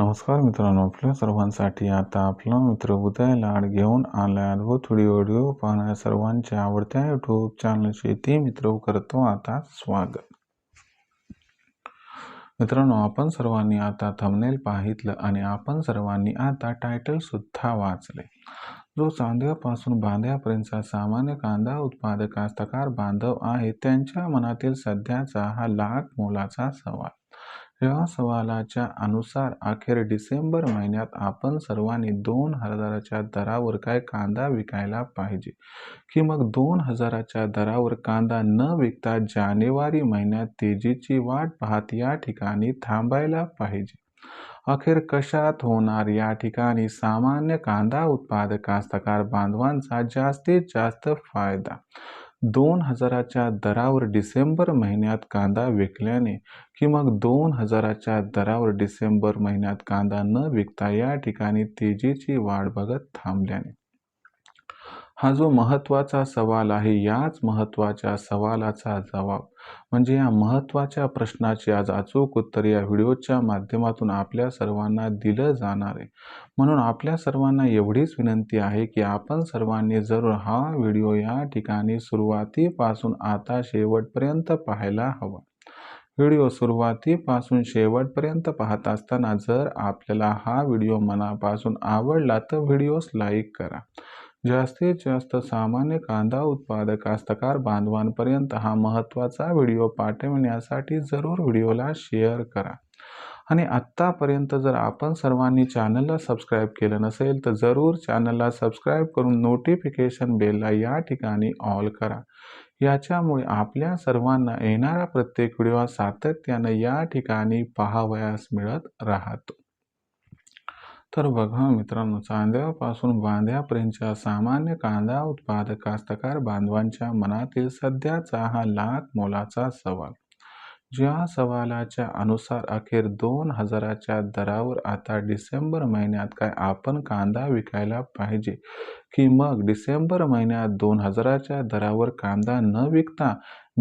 नमस्कार मित्रांनो आपल्या सर्वांसाठी आता आपला मित्र उदय लाड घेऊन आलाय अद्भुत व्हिडिओ व्हिडिओ पाहणाऱ्या सर्वांच्या आवडत्या यूट्यूब चॅनल शेती मित्र करतो आता स्वागत. मित्रांनो आपण सर्वांनी आता थंबनेल पाहितलं आणि आपण सर्वांनी आता टायटल सुद्धा वाचले. जो चांद्यापासून बांध्यापर्यंतचा सामान्य कांदा उत्पादक कास्तकार बांधव आहे त्यांच्या मनातील सध्याचा हा लाख मोलाचा सवाल. या सवालाच्या अनुसार अखेर डिसेंबर महिन्यात आपण सर्वांनी दोन हजाराच्या दरावर काय कांदा विकायला पाहिजे? की मग दोन हजाराच्या दरावर कांदा न विकता जानेवारी महिन्यात तेजीची वाट पाहत या ठिकाणी थांबायला पाहिजे? अखेर कशात होणार या ठिकाणी सामान्य कांदा उत्पादक कास्तकार बांधवांचा जास्तीत जास्त फायदा? दोन हजाराच्या दरावर डिसेंबर महिन्यात कांदा विकल्याने किंवा मग दोन हजाराच्या दरावर डिसेंबर महिन्यात कांदा न विकता या ठिकाणी तेजीची वाढ बघत थांबल्याने. हा जो महत्त्वाचा सवाल आहे याच महत्त्वाच्या सवालाचा जबाब म्हणजे या महत्त्वाच्या प्रश्नाची आज अचूक उत्तर या व्हिडिओच्या माध्यमातून आपल्या सर्वांना दिलं जाणार आहे. म्हणून आपल्या सर्वांना एवढीच विनंती आहे की आपण सर्वांनी जरूर हा व्हिडिओ या ठिकाणी सुरुवातीपासून आता शेवटपर्यंत पाहायला हवा. व्हिडिओ सुरुवातीपासून शेवटपर्यंत पाहत असताना जर आपल्याला हा व्हिडिओ मनापासून आवडला तर व्हिडिओस लाईक करा. जास्तीत जास्त सामान्य कांदा उत्पादक कास्तकार बांधवांपर्यंत हा महत्त्वाचा व्हिडिओ पाठविण्यासाठी जरूर व्हिडिओला शेअर करा. आणि आत्तापर्यंत जर आपण सर्वांनी चॅनलला सबस्क्राईब केलं नसेल तर जरूर चॅनलला सबस्क्राईब करून नोटिफिकेशन बेलला या ठिकाणी ऑल करा. याच्यामुळे आपल्या सर्वांना येणारा प्रत्येक व्हिडिओ सातत्यानं या ठिकाणी पाहावयास मिळत राहतो. तर बघा मित्रांनो चांद्यापासून बांध्यापर्यंतच्या सामान्य कांदा उत्पादक कास्तकार बांधवांच्या मनातील सध्याचा हा लाख मोलाचा सवाल. ज्या सवालाच्या अनुसार अखेर दोन हजाराच्या दरावर आता डिसेंबर महिन्यात काय आपण कांदा विकायला पाहिजे? की मग डिसेंबर महिन्यात दोन हजाराच्या दरावर कांदा न विकता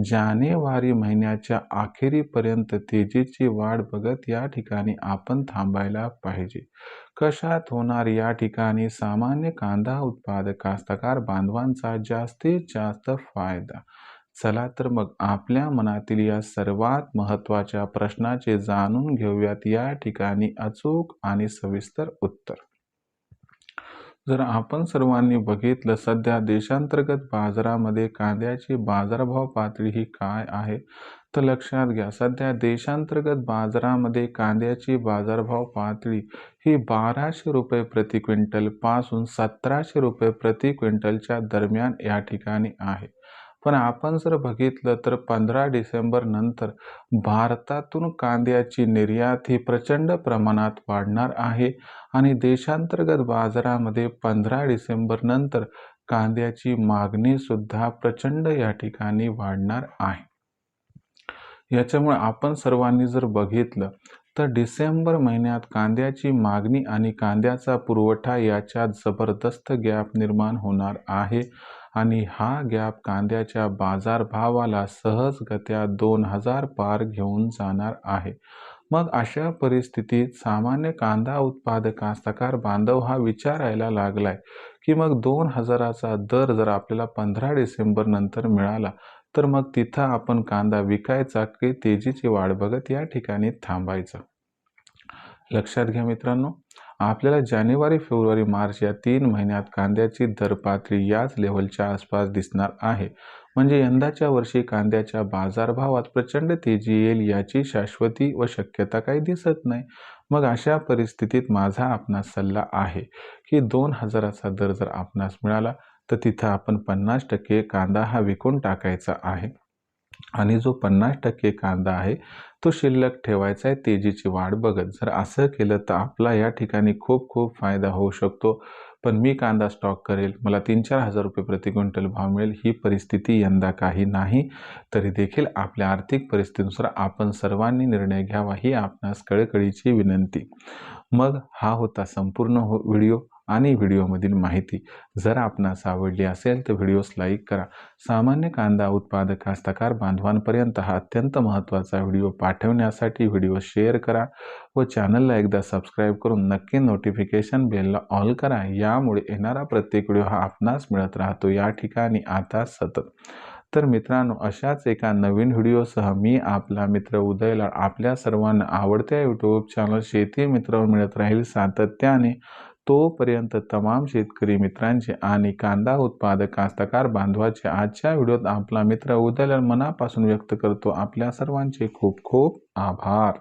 जानेवारी महिन्याच्या अखेरीपर्यंत तेजीची वाढ बघत या ठिकाणी आपण थांबायला पाहिजे. कशात होणार या ठिकाणी सामान्य कांदा उत्पादक कास्तकार बांधवांचा जास्तीत जास्त फायदा? चला तर मग आपल्या मनातील या सर्वात महत्त्वाच्या प्रश्नाचे जाणून घेऊयात. या ठिकाणी अचूक आणि सविस्तर उत्तर. जर आपण सर्वांनी बघितलं सध्या देशांतर्गत बाजारामध्ये कांद्याची बाजारभाव पातळी ही काय आहे? तर लक्षात घ्या सध्या देशांतर्गत बाजारामध्ये कांद्याची बाजारभाव पातळी ही बाराशे रुपये प्रति क्विंटलपासून सतराशे रुपये प्रति क्विंटलच्या दरम्यान या ठिकाणी आहे. पण आपण जर बघितलं तर पंधरा डिसेंबर नंतर भारतातून कांद्याची निर्यात ही प्रचंड प्रमाणात वाढणार आहे आणि देशांतर्गत बाजारामध्ये पंधरा डिसेंबर नंतर कांद्याची मागणी सुद्धा प्रचंड या ठिकाणी वाढणार आहे. याच्यामुळे आपण सर्वांनी जर बघितलं तर डिसेंबर महिन्यात कांद्याची मागणी आणि कांद्याचा पुरवठा याच्यात जबरदस्त गॅप निर्माण होणार आहे. आणि हा गॅप कांद्याच्या बाजारभावाला सहजगत्या दोन हजार पार घेऊन जाणार आहे. मग अशा परिस्थितीत सामान्य कांदा उत्पादक कास्तकार बांधव हा विचारायला लागलाय की मग दोन हजाराचा दर जर आपल्याला पंधरा डिसेंबर नंतर मिळाला तर मग तिथं आपण कांदा विकायचा की तेजीची वाढ बघत या ठिकाणी थांबायचं? लक्षात घ्या मित्रांनो आपल्याला जानेवारी फेब्रुवारी मार्च या तीन महिन्यात कांद्याची दर पातळी याच लेवलच्या आसपास दिसणार आहे. म्हणजे यंदाच्या वर्षी कांद्याच्या बाजारभावात प्रचंड तेजी येईल याची शाश्वती व शक्यता काही दिसत नाही. मग अशा परिस्थितीत माझा आपणास सल्ला आहे की दोन हजाराचा दर जर आपणास मिळाला तर तिथं आपण पन्नास टक्के कांदा हा विकून टाकायचा आहे. आणि जो पन्नास टक्के कांदा आहे तो शिल्लक ठेवायचा आहे तेजीची वाढ बघत. जर असं केलं तर आपला या ठिकाणी खूप खूप फायदा होऊ शकतो. पण मी कांदा स्टॉक करेल मला तीन चार हजार रुपये प्रति क्विंटल भाव मिळेल ही परिस्थिती यंदा काही नाही. तरी देखील आपल्या आर्थिक परिस्थितीनुसार आपण सर्वांनी निर्णय घ्यावा ही आपणास कळकळीची विनंती. मग हा होता संपूर्ण हो व्हिडिओ. आणि व्हिडिओमधील माहिती जर आपणास आवडली असेल तर व्हिडिओस लाईक करा. सामान्य कांदा उत्पादक कास्तकार बांधवांपर्यंत हा अत्यंत महत्त्वाचा व्हिडिओ पाठवण्यासाठी व्हिडिओ शेअर करा व चॅनलला एकदा सबस्क्राईब करून नक्की नोटिफिकेशन बेलला ऑल करा. यामुळे येणारा प्रत्येक व्हिडिओ हा आपणास मिळत राहतो. या ठिकाणी आता सतत. तर मित्रांनो अशाच एका नवीन व्हिडिओसह मी आपला मित्र उदयला आपल्या सर्वांना आवडत्या यूट्यूब चॅनल शेती मित्रावर मिळत राहील सातत्याने. तोपर्यंत तमाम शेतकरी मित्रांचे आणि कांदा उत्पादक कास्तकार बांधवाचे आजच्या व्हिडिओत आपला मित्र उदयला मनापासून व्यक्त करतो. आपल्या सर्वांचे खूप खूप आभार.